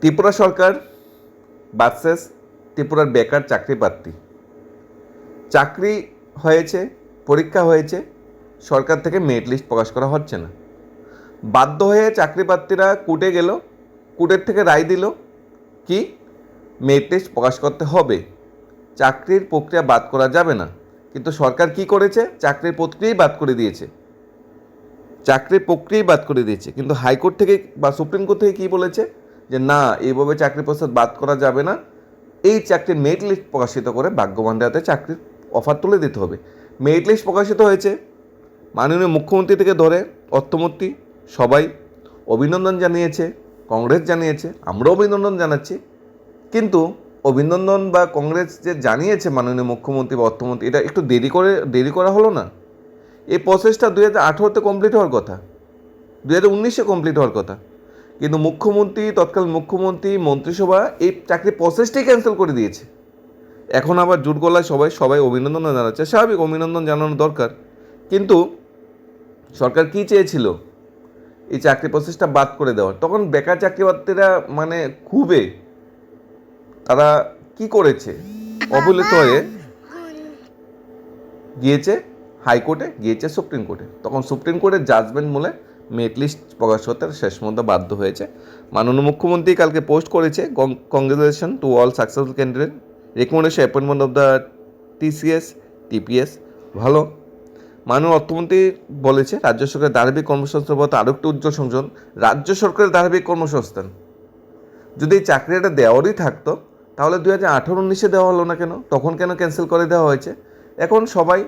ত্রিপুরা সরকার বার্সেস ত্রিপুরার বেকার চাকরি প্রার্থী। চাকরি হয়েছে, পরীক্ষা হয়েছে, সরকার থেকে মেরিট লিস্ট প্রকাশ করা হচ্ছে না। বাধ্য হয়ে চাকরি প্রার্থীরা কুটে গেল কুটের থেকে রায় দিল কি মেরিট লিস্ট প্রকাশ করতে হবে। চাকরির প্রক্রিয়া বাদ করা যাবে না। কিন্তু সরকার কি করেছে? চাকরির প্রক্রিয়াই বাদ করে দিয়েছে। চাকরির প্রক্রিয়াই বাদ করে দিয়েছে। কিন্তু হাইকোর্ট থেকে বা সুপ্রিম কোর্ট থেকে কী বলেছে? যে না, এইভাবে চাকরি প্রস্তাব বাদ করা যাবে না। এই চাকরির মেরিট লিস্ট প্রকাশিত করে ভাগ্যবানদের হাতে চাকরির অফার তুলে দিতে হবে। মেরিট লিস্ট প্রকাশিত হয়েছে। মাননীয় মুখ্যমন্ত্রী থেকে ধরে অর্থমন্ত্রী, সবাই অভিনন্দন জানিয়েছে, কংগ্রেস জানিয়েছে, আমরাও অভিনন্দন জানাচ্ছি। কিন্তু অভিনন্দন বা কংগ্রেস যে জানিয়েছে মাননীয় মুখ্যমন্ত্রী বা অর্থমন্ত্রী, এটা একটু দেরি করে, দেরি করা হলো না। এই প্রসেসটা দুই হাজার আঠেরোতে কমপ্লিট হওয়ার কথা। দুই হাজার উনিশে কমপ্লিট হওয়ার কথা। কিন্তু মুখ্যমন্ত্রী তৎকালীন মুখ্যমন্ত্রী, মন্ত্রিসভা এই চাকরির প্রসেসটাই ক্যান্সেল করে দিয়েছে। এখন আবার জুট গলায় সবাই সবাই অভিনন্দন জানাচ্ছে। স্বাভাবিক অভিনন্দন জানানো দরকার। কিন্তু সরকার কি চেয়েছিল? এই চাকরি প্রসেসটা বাদ করে দেওয়ার। তখন বেকার চাকরিপ্রার্থীরা মানে খুবই তারা কি করেছে? অবহেলিত হয়ে গিয়েছে হাইকোর্টে, গিয়েছে সুপ্রিম কোর্টে। তখন সুপ্রিম কোর্টের জাজমেন্ট মূলে মেরিট লিস্ট প্রকাশ করতে শেষ মধ্যে বাধ্য হয়েছে। মাননীয় মুখ্যমন্ত্রী কালকে পোস্ট করেছে congratulation to all successful candidate recommendation appointment of the TCS TPS ভালো। মাননীয় অর্থমন্ত্রী বলেছে, রাজ্য সরকারের ধারাবাহিক কর্মসংস্থান বলতে আরও একটি উজ্জ্বল সংযোজন রাজ্য সরকারের ধারাবাহিক কর্মসংস্থান। যদি এই চাকরিটা দেওয়ারই থাকতো, তাহলে দু হাজার আঠারো উনিশে দেওয়া হলো না কেন? তখন কেন ক্যান্সেল করে দেওয়া হয়েছে? এখন সবাই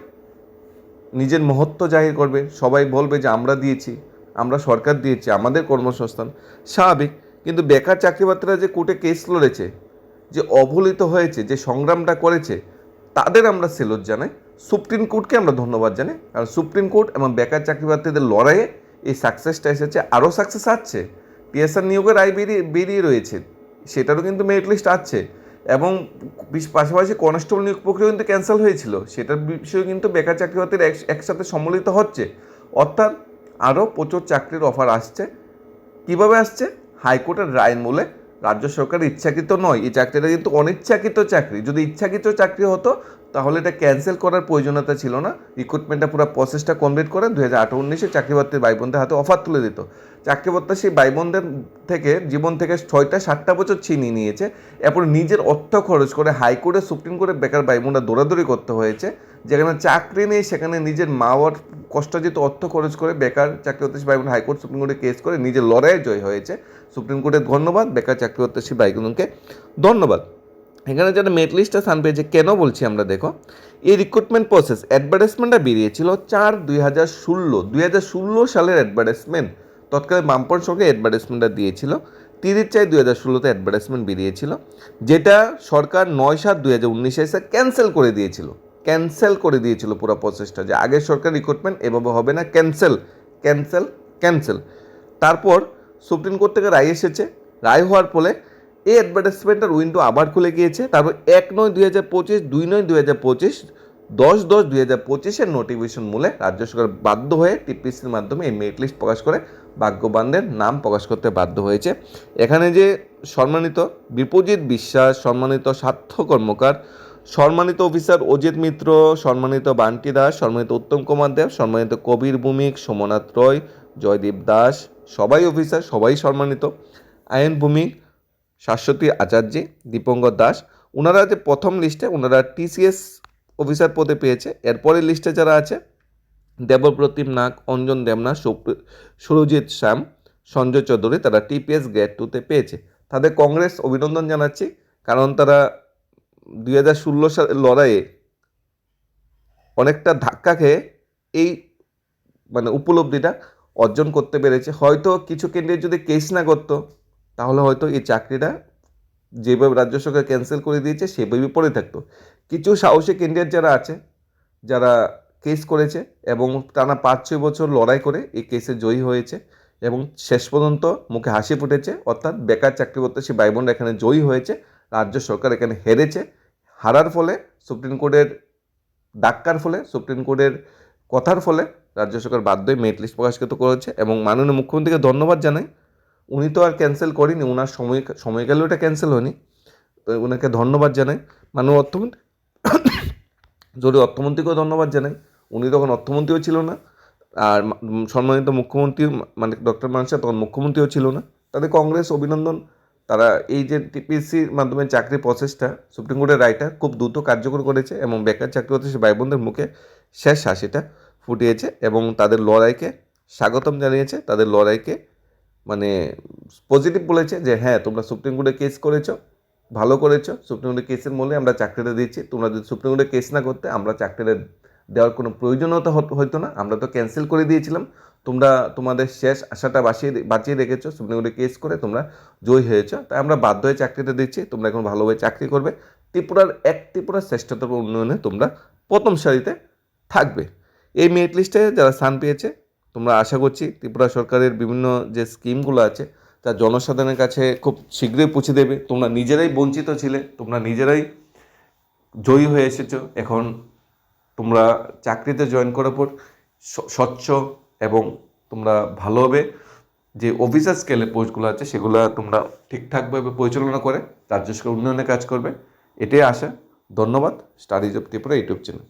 নিজের মহত্ব জাহির করবে। সবাই বলবে যে, আমরা দিয়েছি। আমরা সরকার দিয়েছি, আমাদের কর্মসংস্থান স্বাভাবিক, কিন্তু বেকার চাকরিপ্রার্থীরা যে কোর্টে কেস লড়েছে, যে অবহেলিত হয়েছে, যে সংগ্রামটা করেছে, তাদের আমরা সেলুট জানাই। সুপ্রিম কোর্টকে আমরা ধন্যবাদ জানাই। কারণ সুপ্রিম কোর্ট এবং বেকার চাকরিপ্রার্থীদের লড়াইয়ে এই সাকসেসটা এসেছে, আরও সাকসেস আসছে টিএসআর নিয়োগের রায় বেরিয়ে বেরিয়ে রয়েছে, সেটারও কিন্তু মেরিট লিস্ট আছে। এবং পাশাপাশি কনস্টেবল নিয়োগ প্রক্রিয়া কিন্তু ক্যান্সেল হয়েছিল, সেটার বিষয়ে কিন্তু বেকার চাকরিপ্রার্থীরা একসাথে সম্মিলিত হচ্ছে। অর্থাৎ আরও প্রচুর চাকরির অফার আসছে। কীভাবে আসছে? হাইকোর্টের রায় মূলে। রাজ্য সরকার ইচ্ছাকৃত নয়। এই চাকরিটা কিন্তু অনিচ্ছাকৃত চাকরি। যদি ইচ্ছাকৃত চাকরি হতো, তাহলে এটা ক্যান্সেল করার প্রয়োজনীয়তা ছিল না। রিক্রুটমেন্টটা পুরো প্রসেসটা কমপ্লিট করে দু হাজার আঠারো উনিশে চাকরি প্রার্থীর ভাই বোনদের হাতে অফার তুলে দিত। চাকরি প্রত্যাশী ভাই বোনদের থেকে, জীবন থেকে ছয়টা, সাতটা বছর ছিনিয়ে নিয়েছে। এরপর নিজের অর্থ খরচ করে হাইকোর্টে, সুপ্রিম কোর্টে বেকার ভাই বোনরা দৌড়াদৌড়ি করতে হয়েছে। যেখানে চাকরি নেই, সেখানে নিজের মা বাবার কষ্টার্জিত অর্থ খরচ করে বেকার চাকরি প্রত্যাশী ভাই বোন হাইকোর্ট, সুপ্রিম কোর্টে কেস করে নিজের লড়াইয়ে জয় হয়েছে। সুপ্রিম কোর্টের ধন্যবাদ, বেকার চাকরি প্রত্যাশী ভাই বোনকে ধন্যবাদ। এখানে যেটা মেট লিস্টটা স্থান পেয়েছে, কেন বলছি আমরা দেখো। এই রিক্রুটমেন্ট প্রসেস অ্যাডভার্টাইজমেন্টটা বেরিয়েছিল চার দুই হাজার ষোলো, দুই হাজার ষোলো সালের অ্যাডভার্টাইজমেন্ট তৎকালীন বামপন সরকার অ্যাডভার্টাইজমেন্টটা দিয়েছিল। তিরিশ চার দুই হাজার ষোলোতে অ্যাডভার্টাইজমেন্ট বেরিয়েছিল। যেটা সরকার নয় সাত দুই হাজার উনিশে এসে ক্যান্সেল করে দিয়েছিল। ক্যান্সেল করে দিয়েছিল পুরো প্রসেসটা যে আগের সরকার রিক্রুটমেন্ট এভাবে হবে না ক্যান্সেল ক্যান্সেল ক্যান্সেল তারপর সুপ্রিম কোর্ট থেকে রায় এসেছে। রায় হওয়ার ফলে এই অ্যাডভার্টাইজমেন্টের উইন্ডো আবার খুলে গিয়েছে। তারপর এক নয় দুই হাজার পঁচিশ, দুই নয় দুই হাজার পঁচিশ, দশ দশ দুই হাজার পঁচিশের নোটিফিকেশন মূলে রাজ্য সরকার বাধ্য হয়ে টিপিসির মাধ্যমে এই মেরিট লিস্ট প্রকাশ করে ভাগ্যবানদের নাম প্রকাশ করতে বাধ্য হয়েছে। এখানে যে সম্মানিত বিপজিৎ বিশ্বাস, সম্মানিত স্বার্থ কর্মকার, সম্মানিত অফিসার অজিত মিত্র, সম্মানিত বান্টি দাস, সম্মানিত উত্তম কুমার দেব, সম্মানিত কবির ভূমিক সোমনাথ রয়, জয়দীপ দাস, সবাই অফিসার, সবাই সম্মানিত। আইন ভূমিক শাশ্বতী আচার্য, দীপঙ্কর দাস। ওনারা যে প্রথম লিস্টে ওনারা টিসিএস অফিসার পদে পেয়েছে। এরপরের লিস্টে যারা আছে দেবপ্রতিম নাগ, অঞ্জন দেবনাথ, সুপ- সুরজিৎ শ্যাম, সঞ্জয় চৌধুরী তারা টিপিএস গ্রেড টুতে পেয়েছে। তাদের কংগ্রেস অভিনন্দন জানাচ্ছি, কারণ তারা দুই হাজার ষোলো সালের লড়াইয়ে অনেকটা ধাক্কা খেয়ে এই মানে উপলব্ধিটা অর্জন করতে পেরেছে। হয়তো কিছু কেন্দ্রে যদি কেস না করতো, তাহলে হয়তো এই চাকরিটা যেভাবে রাজ্য সরকার ক্যান্সেল করে দিয়েছে, সেভাবেই পড়ে থাকতো। কিছু সাহসী ক্যান্ডিডেট যারা আছে, যারা কেস করেছে এবং টানা পাঁচ ছয় বছর লড়াই করে এই কেসে জয়ী হয়েছে এবং শেষ পর্যন্ত মুখে হাসি ফুটেছে, অর্থাৎ বেকার চাকরি প্রত্যাশী ভাই বোনরা এখানে জয়ী হয়েছে, রাজ্য সরকার এখানে হেরেছে, হারার ফলে, সুপ্রিম কোর্টের ডাক্কার ফলে, সুপ্রিম কোর্টের কথার ফলে রাজ্য সরকার বাধ্যই মেরিট লিস্ট প্রকাশিত করেছে এবং মাননীয় মুখ্যমন্ত্রীকে ধন্যবাদ জানাই। উনি তো আর ক্যান্সেল করেনি ওনার সময় সময়কালেও এটা ক্যান্সেল হয়নি। তো ওনাকে ধন্যবাদ জানাই। মাননীয় অর্থমন্ত্রী যদি অর্থমন্ত্রীকেও ধন্যবাদ জানাই। উনি তখন অর্থমন্ত্রীও ছিল না, আর সম্মানিত মুখ্যমন্ত্রী মানে ডক্টর মানসা তখন মুখ্যমন্ত্রীও ছিল না। তাদের কংগ্রেস, অভিনন্দন, তারা এই যে টিপিসির মাধ্যমে চাকরি প্রসেসটা সুপ্রিম কোর্টের রায়টা খুব দ্রুত কার্যকর করেছে এবং বেকার চাকরি হচ্ছে ভাই বোনদের মুখে শেষ হাসিটা ফুটিয়েছে এবং তাদের লড়াইকে স্বাগতম জানিয়েছে। তাদের লড়াইকে মানে পজিটিভ বলেছে যে হ্যাঁ তোমরা সুপ্রিম কোর্টে কেস করেছ, ভালো করেছ। সুপ্রিম কোর্টে কেসের মূল্যে আমরা চাকরিটা দিচ্ছি। তোমরা যদি সুপ্রিম কোর্টে কেস না করতে, আমরা চাকরিটা দেওয়ার কোনো প্রয়োজনীয়তা হত- না। আমরা তো ক্যান্সেল করে দিয়েছিলাম। তোমরা তোমাদের শেষ আশাটা বাঁচিয়ে বাঁচিয়ে রেখেছো সুপ্রিম কোর্টে কেস করে তোমরা জয়ী হয়েছো। তাই আমরা বাধ্য হয়ে চাকরিটা দিচ্ছি। তোমরা এখন ভালোভাবে চাকরি করবে। ত্রিপুরার এক ত্রিপুরার শ্রেষ্ঠতম উন্নয়নে তোমরা প্রথম সারিতে থাকবে। এই মেরিট লিস্টে যারা স্থান পেয়েছে, তোমরা আশা করছি ত্রিপুরা সরকারের বিভিন্ন যে স্কিমগুলো আছে, তা জনসাধারণের কাছে খুব শীঘ্রই পৌঁছে দেবে। তোমরা নিজেরাই বঞ্চিত ছিলে, তোমরা নিজেরাই জয়ী হয়ে এসেছ। এখন তোমরা চাকরিতে জয়েন করার পর স্বচ্ছ এবং তোমরা ভালোভাবে যে অফিসার স্কেলে পোস্টগুলো আছে, সেগুলো তোমরা ঠিকঠাকভাবে পরিচালনা করে, রাজ্য সরকার উন্নয়নে কাজ করবে। এটাই আশা। ধন্যবাদ। Studies of Tripura YouTube channel.